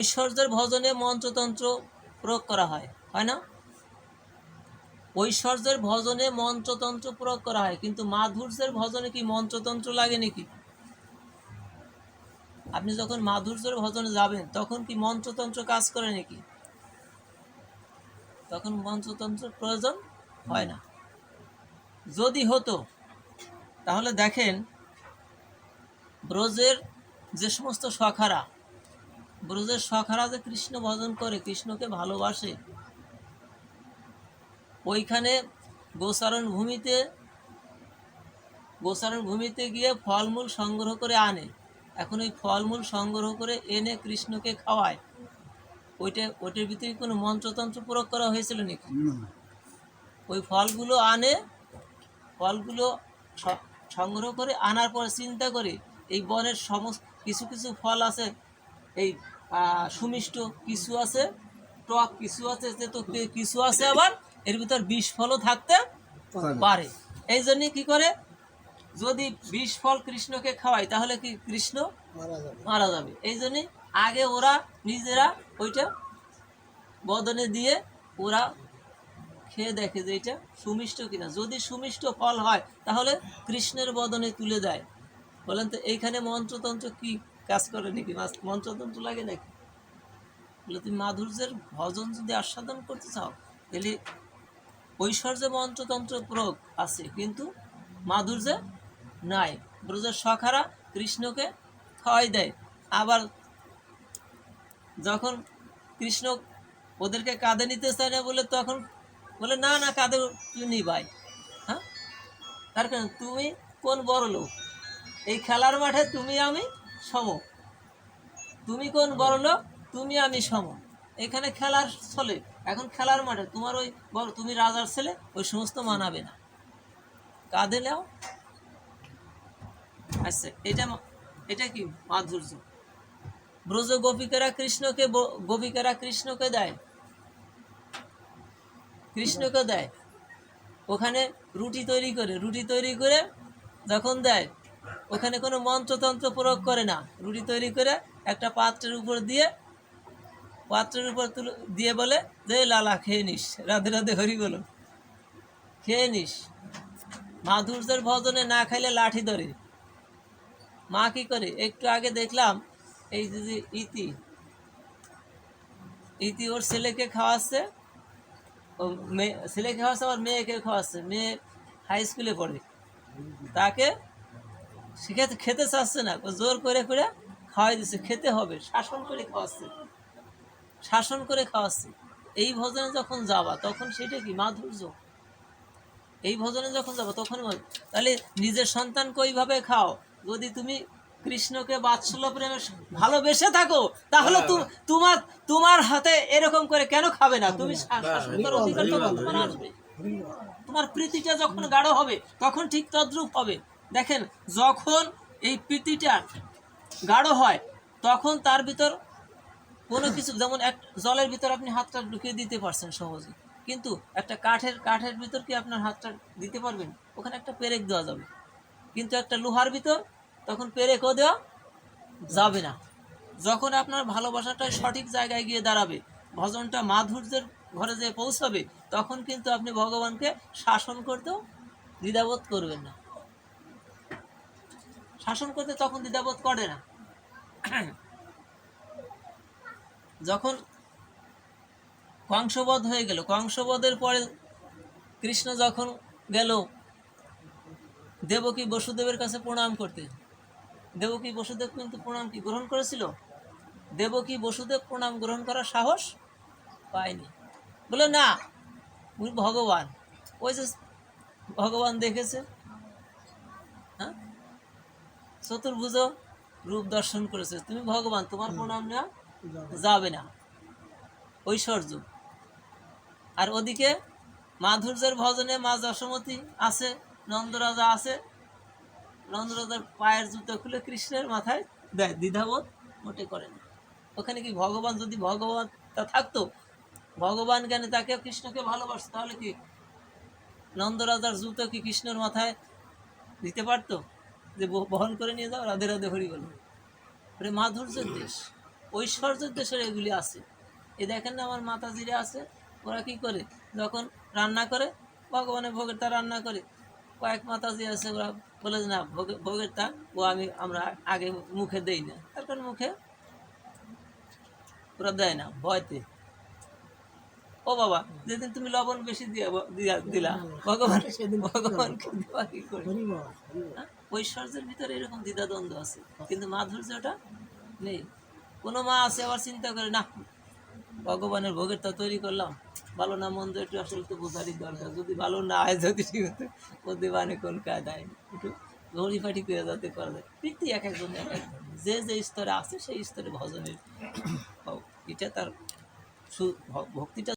ঐশ্বর্যের ভজনে মন্ত্রতন্ত্র প্রয়োগ করা হয় হয় না? ঐশ্বর্যের ভজনে মন্ত্রতন্ত্র প্রয়োগ করা হয়, কিন্তু মাধুর্যের ভজনে কি মন্ত্রতন্ত্র লাগে নাকি? আপনি যখন মাধুর্যের ভজনে যাবেন, তখন কি মন্ত্রতন্ত্র কাজ করে নাকি? তখন মন্ত্রতন্ত্রের প্রয়োজন হয় না। যদি হতো, তাহলে দেখেন ব্রজের যে সমস্ত সখারা ব্রজের সখারা যে কৃষ্ণ ভজন করে কৃষ্ণকে ভালোবাসে ওইখানে গোচারণ ভূমিতে গোচারণ ভূমিতে গিয়ে ফলমূল সংগ্রহ করে আনে। এখন ওই ফলমূল সংগ্রহ করে এনে কৃষ্ণকে খাওয়ায়। ওইটা ওইটার ভিতরে কোনো মন্ত্রতন্ত্র প্রয়োগ করা হয়েছিল নাকি? ওই ফলগুলো আনে ফলগুলো সংগ্রহ করে আনার পর চিন্তা করে এই বনের সমস্ত কিছু কিছু ফল আছে এই সুমিষ্ট কিছু আছে টক কিছু আছে যে তো কিছু আছে আবার এর ভিতর বিষ ফলও থাকতে পারে। এই জন্য কি করে? যদি বিষ ফল কৃষ্ণকে খাওয়ায় তাহলে কি কৃষ্ণ মারা যাবে। এই জন্য আগে ওরা নিজেরা ওইটা বদনে দিয়ে ওরা খেয়ে দেখে যে এটা সুমিষ্ট কিনা। যদি সুমিষ্ট ফল হয় তাহলে কৃষ্ণের বদনে তুলে দেয়। বলেন তো, এইখানে মন্ত্রতন্ত্র কি কাজ করে নাকি? মন্ত্রতন্ত্র লাগে নাকি? বলে তুমি মাধুর্যের ভজন যদি আস্বাদন করতে চাও, তাহলে ঐশ্বর্য মন্ত্রতন্ত্র প্রয়োগ আছে, কিন্তু মাধুর্যে নাই। ব্রজের সখারা কৃষ্ণকে খাওয়াই দেয়। আবার যখন কৃষ্ণ ওদেরকে কাঁধে নিতে চায় না বলে তখন বলে, না না, কাঁধে তুই নিবাই। হ্যাঁ? তার কারণ, তুমি কোন বড় লোক এই খেলার মাঠে তুমি আমি সম। তুমি কোন বড় লোক, তুমি আমি সম। এখানে খেলার চলে। এখন খেলার মাঠে তোমার ওই বড়, তুমি রাজার ছেলে, ওই সমস্ত মানাবে না। কাঁধে নাও। আচ্ছা এটা এটা কি মাধুর্য? ব্রজ গোপিকারা কৃষ্ণকে গোপিকারা কৃষ্ণকে দেয়। কৃষ্ণকে দেয়। ওখানে রুটি তৈরি করে, রুটি তৈরি করে যখন দেয় ওখানে কোনো মন্ত্রতন্ত্র প্রয়োগ করে না। রুটি তৈরি করে একটা পাত্রের উপর দিয়ে, পাত্রের উপর তুলে দিয়ে বলে যে লালা, খেয়ে নিস। রাধে রাধে হরি বলো। খেয়ে নিস? মাধুর্যের ভজনে না খাইলে লাঠি ধরে। মা কি করে? একটু আগে দেখলাম এই যে ইতি ইতি ওর ছেলেকে খাওয়াচ্ছে। ও মেয়ে, ছেলেকে খাওয়াচ্ছে, আবার মেয়েকে খাওয়াচ্ছে। মেয়ে হাই স্কুলে পড়ে। তাকে শিখাতে খেতে চাচ্ছে না। জোর করে করে খাওয়াই দিচ্ছে খেতে হবে। শাসন করে খাওয়াচ্ছে। শাসন করে খাওয়াচ্ছে। এই ভজনে যখন যাবা তখন সেটা কি? মাধুর্য। এই ভজনে যখন যাব তখন তাহলে নিজের সন্তানকে ওইভাবে খাও? যদি তুমি কৃষ্ণকে বাৎসল্য প্রেমে ভালোবেসে থাকো তাহলে তোমার তোমার হাতে এরকম করে কেন খাবে না? তুমি শা- শাসন করার অধিকার তোমার আসবে। তোমার প্রীতিটা যখন গাঢ় হবে তখন ঠিক তদ্রূপ হবে। দেখেন, যখন এই প্রীতিটা গাঢ় হয়, তখন তার ভিতর কোনো কিছু, যেমন এক জলের ভিতর আপনি হাতটা ঢুকিয়ে দিতে পারছেন সহজে। কিন্তু একটা কাঠের কাঠের ভিতর কি আপনার হাতটা দিতে পারবেন? ওখানে একটা পেরেক দেওয়া যাবে। কিন্তু একটা লোহার ভিতর, তখন পেরেকও দেওয়া যাবে না। যখন আপনার ভালোবাসাটা সঠিক জায়গায় গিয়ে দাঁড়াবে, ভজনটা মাধুর্যের ঘরে যে পৌঁছাবে, তখন কিন্তু আপনি ভগবানকে শাসন করতেও দ্বিধাবোধ করবেন না। শাসন করতে তখন দ্বিধাবোধ করে না। যখন কংসবধ হয়ে গেল কংসবধের পরে কৃষ্ণ যখন গেল, দেবকী বসুদেবের কাছে প্রণাম করতে। দেবকী বসুদেব কিন্তু প্রণাম কি, গ্রহণ করেছিল? দেবকী বসুদেব প্রণাম গ্রহণ করার সাহস পায়নি। বলে না উনি ভগবান। ওই যে ভগবান দেখেছে চতুর্ভুজ রূপ দর্শন করেছে। তুমি ভগবান তোমার প্রণাম নেওয়া যাবে। না। ঐশ্বর্য। আর ওদিকে মাধুর্যের ভজনে মা যশোমতী আছে নন্দরাজা আছে। নন্দরাজার পায়ের জুতো খুলে কৃষ্ণের মাথায় দেয় দ্বিধাবোধ মোটে করে না। ওখানে কি ভগবান যদি ভগবান তা থাকতো ভগবান জ্ঞানে তাকে কৃষ্ণকে ভালোবাসতো তাহলে কি নন্দরাজার জুতো কি কৃষ্ণের মাথায় দিতে পারতো? যে বহন করে নিয়ে যাও রাধে রাধে হরি বলো। ওরে মাধুর্যের দেশ। ঐশ্বর্যের দেশের এগুলি আছে। এ দেখেন না আমার মাতাজিরা আছে ওরা কি করে? যখন রান্না করে ভগবানের ভোগের তা রান্না করে। কয়েক মাতাজি আছে ওরা বলে যে না ভোগে ভোগের তা ও আমি আমরা আগে মুখে দেই না। তারপর মুখে ওরা দেয় না ভয়তে। ও বাবা যেদিন তুমি লবণ বেশি দিয়া দিয়া- দিলা ভগবান ভগবানকে দেওয়া কি করে? ঐশ্বর্যের ভিতরে এরকম দ্বিধাদ্বন্দ্ব আছে। কিন্তু মাধুর্যটা নেই। কোনো মা আছে, আবার চিন্তা করে, না, ভগবানের ভোগের তা তৈরি করলাম। ভালো না মন্দ, একটু আসলে তো বোঝারই দরকার। যদি ভালো না হয়, যদি ঠিক হতো ওদের মানে কোন কায়দায় একটু ঘড়িফাটি করে যাতে করা যায়। প্রীতি এক একজন, এক এক যে যে স্তরে আছে, সেই স্তরে ভজনের এটা তার ভক্তিটা